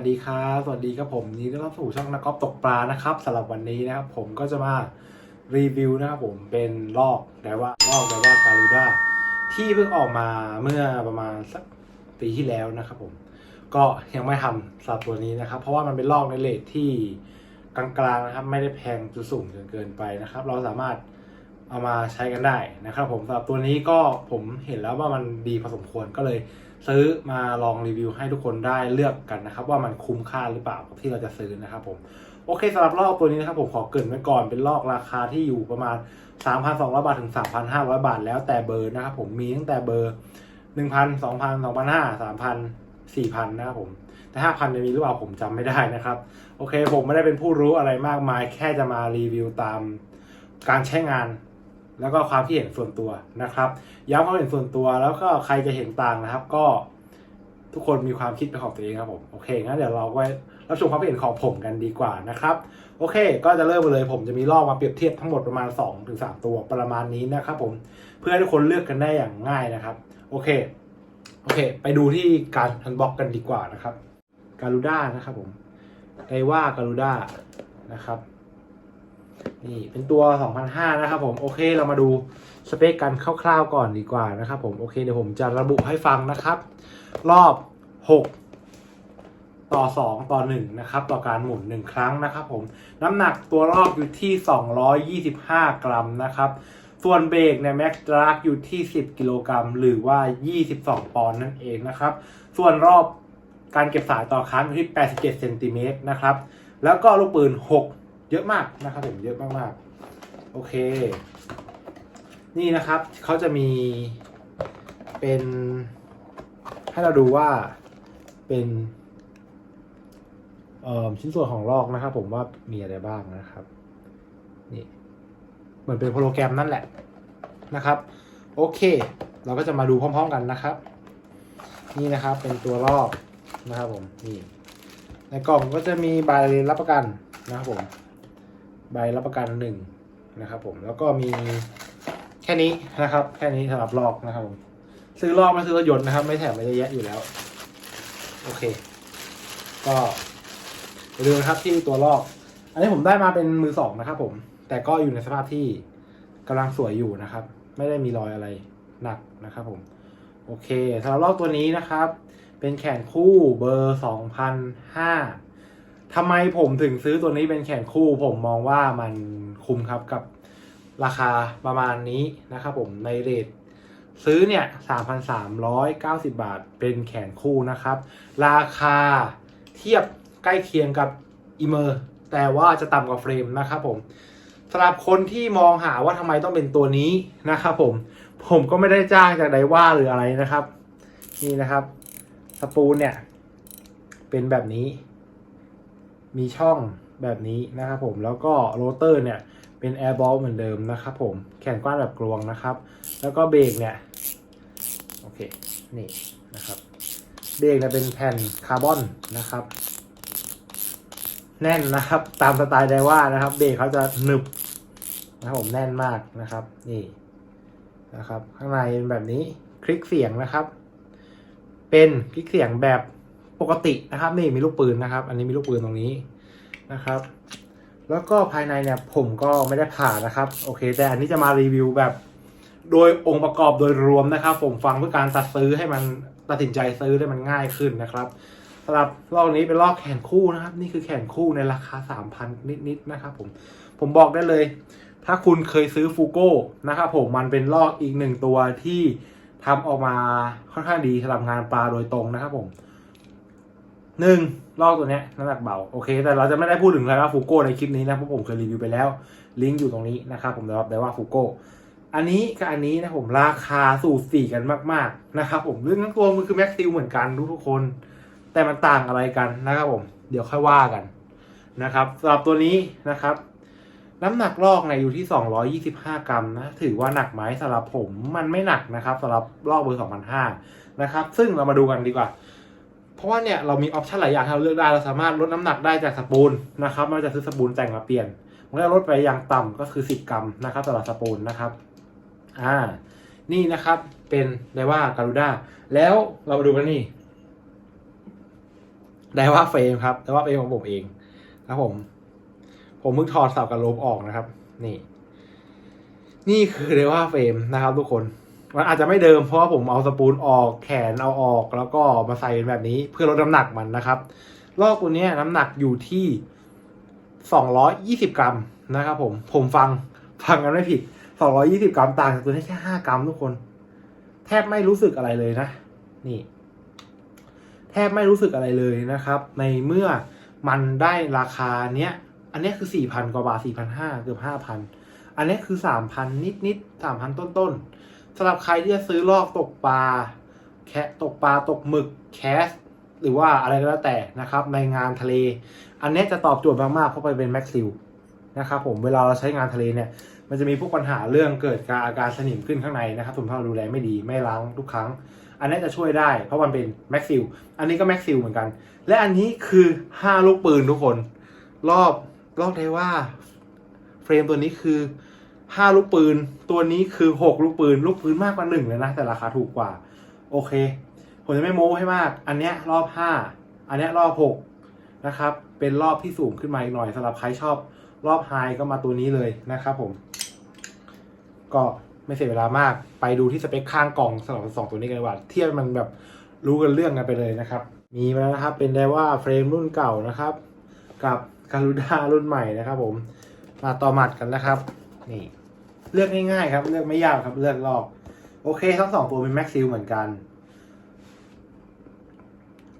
วัสดีครับสวัสดีครับผมนดีต้อนรับสู่ช่องนักกอล์ฟตกปลานะครับสำหรับวันนี้นะครับผมก็จะมารีวิวนะครับผมเป็นลอกแต่ว่าลอกแต่ว่าการูด้าที่เพิ่งออกมาเมื่อประมาณสักปีที่แล้วนะครับผมก็ยังไม่ทำสำหรับตัวนี้นะครับ เพราะว่ามันเป็นลอกในเลทที่กลางๆนะครับ ไม่ได้แพงจนสูงจนเกินไปนะครับ เราสามารถ เอามาใช้กันได้นะครับผมสำหรับตัวนี้ก็ผมเห็นแล้วว่ามันดีพอสมควรก็เลยซื้อมาลองรีวิวให้ทุกคนได้เลือกกันนะครับ ว่ามันคุ้มค่าหรือเปล่าที่เราจะซื้อนะครับผมโอเคสำหรับลอกตัวนี้นะครับผมขอเกินไว้ก่อนเป็นลอกราคาที่อยู่ประมาณ 3,200 บาทถึง 3,500 บาท แล้วแต่เบอร์นะครับผมมีตั้งแต่เบอร์ 1,000 2,000 2,500 3,000 4,000นะครับผม แต่ 5,000จะมีหรือเปล่าผมจำไม่ได้นะครับ โอเคผมไม่ได้เป็นผู้รู้อะไรมากมาย แค่จะมารีวิวตามการใช้งาน แล้วก็ความคิดเห็นส่วนตัวนะครับ ย้ำความเห็นส่วนตัวแล้วก็ใครจะเห็นต่างนะครับ ก็ทุกคนมีความคิดเป็นของตัวเองครับผมโอเคงั้นเดี๋ยวเราไปรับชมความเห็นของผมกันดีกว่านะครับ โอเค ก็จะเริ่มไปเลยผมจะมีลอกมาเปรียบเทียบทั้งหมดประมาณ2-3ถึงตัวประมาณนี้นะครับ ผมเพื่อให้ทุกคนเลือกกันได้อย่างง่ายนะครับ โอเคโอเค ไปดูที่การอันบ็อกกันดีกว่านะครับการูด้านะครับผมไดว่าการูด้านะครับ นี่เป็นตัว 2005 นะครับผมโอเคเรามาดูสเปคกันคร่าวๆก่อนดีกว่านะครับผมโอเคเดี๋ยวผมจะระบุให้ฟังนะครับ รอบ 6 ต่อ 2 ต่อ 1 นะครับ ต่อการหมุน 1 ครั้งนะครับผมน้ำหนักตัวรอบอยู่ที่ 225 กรัมนะครับส่วนเบรกเนี่ยแม็กซ์ดรักอยู่ที่ 10 กิโลกรัมหรือว่า 22 ปอนด์นั่นเองนะครับ ส่วนรอบการเก็บสายต่อครั้งอยู่ที่ 87 เซนติเมตรนะครับ แล้วก็ลูกปืน 6 เยอะมากนะครับผมเยอะมากๆ โอเค นี่นะครับเขาจะมีเป็นให้เราดูว่าเป็นชิ้นส่วนของลอกนะครับ ผมว่ามีอะไรบ้างนะครับ นี่เหมือนเป็นโปรแกรมนั่นแหละนะครับ โอเค เราก็จะมาดูพร้อม ๆกันนะครับ นี่นะครับเป็นตัวลอกนะครับผมนี่ในกล่องก็จะมีใบรับประกันนะครับผม ใบรับประกันหนึ่งนะครับผมแล้วก็มีแค่นี้นะครับ แค่นี้สำหรับลอกนะครับผมซื้อลอกไม่ซื้อรถยนต์นะครับ ไม่แถมไม่เยอะแยะอยู่แล้ว โอเค ก็ไปดูนะครับที่ตัวลอก อันนี้ผมได้มาเป็นมือสองนะครับ ผม แต่ก็อยู่ในสภาพที่กำลังสวยอยู่นะครับ ไม่ได้มีรอยอะไรหนักนะครับ ผม โอเคสำหรับลอกตัวนี้นะครับ เป็นแขนคู่เบอร์สองพันห้า ทำไมผมถึงซื้อตัวนี้เป็นแขนคู่ ผมมองว่ามันคุ้มครับกับราคาประมาณนี้นะครับผมในเรทซื้อเนี่ย 3,390 บาทเป็นแขนคู่นะครับ ราคาเทียบใกล้เคียงกับอีเมอร์แต่ว่าจะต่ำกว่าเฟรมนะครับผมสำหรับคนที่มองหาว่าทำไมต้องเป็นตัวนี้นะครับผม ผมก็ไม่ได้จ้างจากไดว่าหรืออะไรนะครับ นี่นะครับ สปูลเนี่ย เป็นแบบนี้ มีช่องแบบนี้นะครับผมแล้วก็โรเตอร์เนี่ยเป็นแอร์บอลเหมือนเดิมนะครับผมแขนกว้างแบบกลวงนะครับ แล้วก็เบรกเนี่ยโอเคนี่นะครับเบรกเนี่ยเป็นแผ่นคาร์บอนนะครับ แน่นนะครับตามสไตล์ไดว่านะครับ เบรกเขาจะหนึบนะครับผมแน่นมากนะครับนี่นะครับ ข้างในเป็นแบบนี้คลิกเสียงนะครับ เป็นคลิกเสียงแบบ ปกตินะครับนี่มีลูกปืนนะครับ อันนี้มีลูกปืนตรงนี้นะครับ แล้วก็ภายในเนี่ยผมก็ไม่ได้ผ่านะครับ โอเค แต่อันนี้จะมารีวิวแบบ โดยองค์ประกอบโดยรวมนะครับ ผมฟังเพื่อการตัดซื้อให้มันตัดสินใจซื้อได้มันง่ายขึ้นนะครับสำหรับลอกนี้เป็นลอกแขนคู่นะครับ นี่คือแขนคู่ในราคา3,000นิดๆนะครับ ผมผมบอกได้เลย ถ้าคุณเคยซื้อฟูโก้นะครับผมมันเป็นลอกอีกหนึ่งตัวที่ทำออกมาค่อนข้างดีสำหรับงานปลาโดยตรงนะครับผม หนึ่งลอกตัวเนี้ยน้ำหนักเบาโอเค แต่เราจะไม่ได้พูดถึงไรว่าฟูโก้ในคลิปนี้นะเพราะผมเคยรีวิวไปแล้ว ลิงก์อยู่ตรงนี้นะครับผมสำหรับไดว่าฟูโก้อันนี้กับอันนี้นะผมราคาสูสีกันมากๆนะครับผมเรื่องทั้งตัวมันคือแม็กซิลเหมือนกันทุกๆคน แต่มันต่างอะไรกันนะครับผม เดี๋ยวค่อยว่ากันนะครับสำหรับตัวนี้นะครับ น้ำหนักลอกเนี่ยอยู่ที่ 225 กรัมนะถือว่าหนักไหมสำหรับผมมันไม่หนักนะครับสำหรับลอกเบอร์ 2005 นะครับ ซึ่งเรามาดูกันดีกว่า เพราะว่าเนี่ยเรามีออปชันหลายอย่างให้เราเลือกได้เราสามารถลดน้ำหนักได้จากสปูลนะครับไม่ว่าจะซื้อสปูลแต่งมาเปลี่ยนมันก็ลดไปอย่างต่ำก็คือ 10 กรัมนะครับสำหรับสปูลนะครับอ่านี่นะครับเป็นไดว่าการูด้าแล้วเรามาดูกันนี่ได้ว่าเฟรมครับได้ว่าเฟรมของผมเองนะครับผม ผมเพิ่งถอดเสากับโลบออกนะครับ นี่ นี่คือได้ว่าเฟรมนะครับทุกคน มันอาจจะไม่เดิมเพราะว่าผมเอาสปูลออกแขนเอาออกแล้วก็มาใส่เป็นแบบนี้เพื่อลดน้ำหนักมันนะครับลอกตัวนี้น้ำหนักอยู่ที่ 220 กรัมนะครับผมผมฟังฟังกันไม่ผิด 220 กรัมต่างจากตัวนี้แค่ 5 กรัมทุกคน แทบไม่รู้สึกอะไรเลยนะ นี่ แทบไม่รู้สึกอะไรเลยนะครับ ในเมื่อมันได้ราคาเนี้ย อันนี้คือ 4,000 กว่าบาท 4,500 เกือบ 5,000 อันนี้คือ 3,000 นิดนิดๆ3,000 ต้นต้นๆ สำหรับใครที่จะซื้อลอกตกปลาแคะตกปลาตกหมึกแคส หรือว่าอะไรก็แล้วแต่นะครับ ในงานทะเล อันนี้จะตอบโจทย์มากๆเพราะไปเป็นแม็กซิลนะครับผมเวลาเราใช้งานทะเลเนี่ย มันจะมีพวกปัญหาเรื่องเกิดการอาการสนิมขึ้นข้างในนะครับถ้าเราดูแลไม่ดีไม่ล้างทุกครั้ง อันนี้จะช่วยได้เพราะมันเป็นแม็กซิลอันนี้ก็แม็กซิลเหมือนกัน และอันนี้คือ 5 ลูกปืนทุกคน รอบรอบได้ว่าเฟรมตัวนี้คือ 5ลูกปืน ตัวนี้คือ6ลูกปืน ลูกปืนมากกว่า1เลยนะ แต่ราคาถูกกว่า โอเค ผมจะไม่โม้ให้มาก อันเนี้ยรอบ5อันเนี้ยรอบ6นะครับ เป็นรอบที่สูงขึ้นมาอีกหน่อยสำหรับใครชอบรอบไฮก็มาตัวนี้เลยนะครับผม ก็ไม่เสียเวลามาก ไปดูที่สเปคข้างกล่องสำหรับสองตัวนี้กันดีกว่าเทียบมันแบบรู้กันเรื่องกันไปเลยนะครับ มีมาแล้วนะครับ เป็นไดว่าเฟรมรุ่นเก่านะครับ กับการูด้ารุ่นใหม่นะครับ ผม มาต่อหมัดกันนะครับ นี่ เลือกง่ายๆครับ เลือกไม่ยากครับ เลือกลอก โอเค ทั้งสองตัวเป็นแม็กซิลเหมือนกัน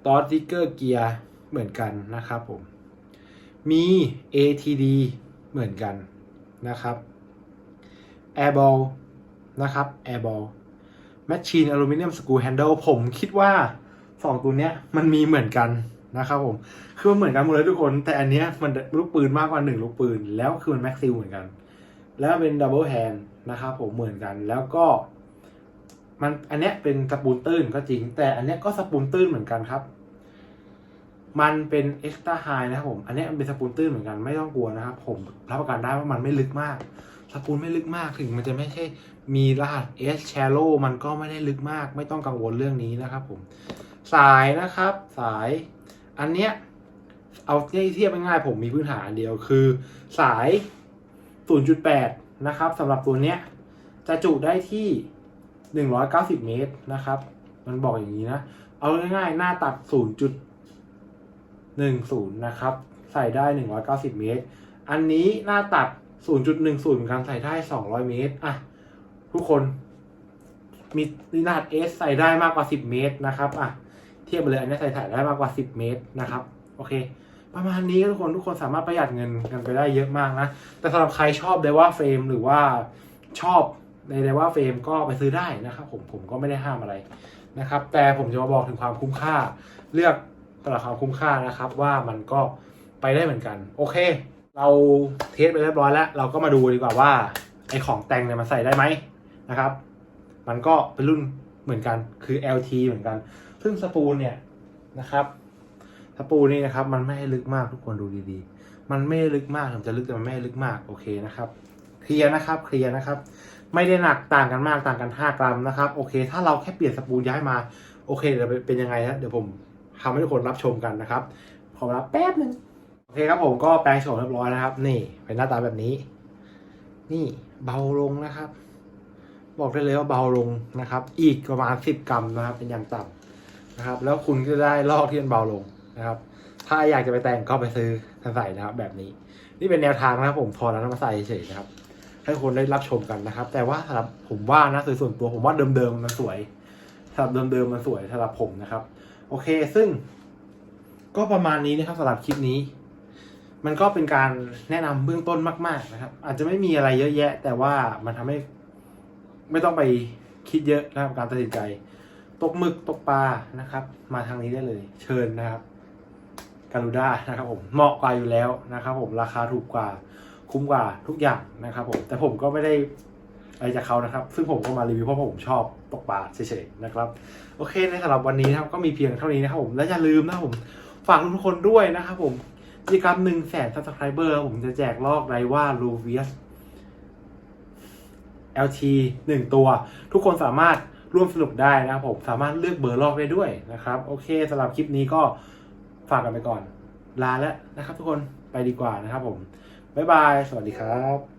ตอสติกเกอร์เกียร์เหมือนกันนะครับผม มี ATD เหมือนกันนะครับ Airball นะครับ Airball Machine Aluminum Screw Handle ผมคิดว่า 2 ตัวเนี้ยมันมีเหมือนกันนะครับผม คือมันเหมือนกันหมดเลยทุกคน แต่อันเนี้ยมันลูกปืนมากกว่า 1 ลูกปืน แล้วคือมันแม็กซิลเหมือนกัน แล้วเป็นดับเบิลแฮนด์นะครับผมเหมือนกันแล้วก็ มันอันเนี้ยเป็นสปูนตื้นก็จริง แต่อันเนี้ยก็สปูนตื้นเหมือนกันครับ มันเป็นเอ็กซ์ต i ้าไฮนะครับผม อันเนี้ยมันเป็นสปูนตื้นเหมือนกันไม่ต้องกลัวนะครับ ผมรับประกันได้ว่ามันไม่ลึกมากสปูนไม่ลึกมากถึงมันจะไม่ใช่มีรหัส S shallow มันก็ไม่ได้ลึกมาก ไม่ต้องกังวลเรื่องนี้นะครับผม สายนะครับ สาย อันเนี้ยเอาเทียบง่ายๆผมมีพื้นฐาอันเดียวคือ สาย 0.8 นะครับสำหรับตัวเนี้ยจะจุได้ที่ 190 เมตรนะครับ มันบอกอย่างนี้นะ เอาง่ายๆ หน้าตัด0.10 นะครับ ใส่ได้ 190 เมตร อันนี้หน้าตัด0.10เหมือนกันใส่ได้ 200 เมตร อะ ทุกคนมีรหัส S ใส่ได้มากกว่า 10 เมตรนะครับ อะ เทียบไปเลยอันนี้ใส่ถ่ายได้มากกว่า 10 เมตรนะครับ โอเค ประมาณนี้ทุกคนทุกคนสามารถประหยัดเงินกันไปได้เยอะมากนะ แต่สำหรับใครชอบเดว่าเฟรมหรือว่าชอบในเดว่าเฟรมก็ไปซื้อได้นะครับผมผมก็ไม่ได้ห้ามอะไรนะครับ แต่ผมจะมาบอกถึงความคุ้มค่า เลือกตลาดความคุ้มค่านะครับ ว่ามันก็ไปได้เหมือนกัน โอเค เราเทสไปเรียบร้อยแล้ว เราก็มาดูดีกว่าว่าไอของแต่งเนี่ยมันใส่ได้ไหมนะครับ มันก็เป็นรุ่นเหมือนกันคือ LT เหมือนกัน ซึ่งสปูลเนี่ยนะครับ สปูนี่นะครับ มันไม่ให้ลึกมากทุกคนดูดีๆ มันไม่ได้ลึกมากถึงจะลึกแต่มันไม่ได้ลึกมากโอเคนะครับเคลียร์นะครับเคลียร์นะครับ ไม่ได้หนักต่างกันมากต่างกัน 5 กรัมนะครับโอเค ถ้าเราแค่เปลี่ยนสปูลย้ายมา โอเคเดี๋ยวเป็นยังไงนะเดี๋ยวผมทำให้ทุกคนรับชมกันนะครับขอเวลาแป๊บหนึ่งโอเคครับผมก็แปลงโฉมเรียบร้อยนะครับ นี่เป็นหน้าตาแบบนี้ นี่เบาลงนะครับ บอกได้เลยว่าเบาลงนะครับ อีกประมาณ 10 กรัมนะครับเป็นอย่างต่ำนะครับ แล้วคุณก็ได้ลอกที่มันเบาลง นะครับ ถ้าอยากจะไปแต่งก็ไปซื้อใส่นะครับ แบบนี้ นี่เป็นแนวทางนะครับ ผมพอแล้วนำมาใส่เฉยๆนะครับ ให้คนได้รับชมกันนะครับ แต่ว่าสำหรับผมว่านะโดยส่วนตัวผมว่าเดิมๆมันสวยสำหรับเดิมๆมันสวยสำหรับผมนะครับ โอเค ซึ่ง ก็ประมาณนี้นะครับสำหรับคลิปนี้ มันก็เป็นการแนะนำเบื้องต้นมาก ๆนะครับ อาจจะไม่มีอะไรเยอะแยะ แต่ว่ามันทำให้ ไม่ต้องไปคิดเยอะนะครับการตัดสินใจ ตกหมึกตกปลานะครับ มาทางนี้ได้เลย เชิญนะครับ การูด้านะครับผมเหมาะกว่าอยู่แล้วนะครับผมราคาถูกกว่าคุ้มกว่าทุกอย่างนะครับผมแต่ผมก็ไม่ได้อะไรจากเขานะครับ ซึ่งผมก็มารีวิวเพราะผมชอบตกปลาเฉยๆนะครับ โอเคในสำหรับวันนี้นะครับก็มีเพียงเท่านี้นะครับผมและอย่าลืมนะครับผมฝากทุกคนด้วยนะครับผมกิจกรรมหนึ่งแสนซับสไครเบอร์ผมจะแจกลอกไรว่าลูเวียส LT หนึ่งตัว ทุกคนสามารถร่วมสนุกได้นะครับผมสามารถเลือกเบอร์ลอกได้ด้วยนะครับ โอเคสำหรับคลิปนี้ก็ ฝากกันไปก่อน ลาแล้วนะครับทุกคนไปดีกว่านะครับผมบ๊ายบาย สวัสดีครับ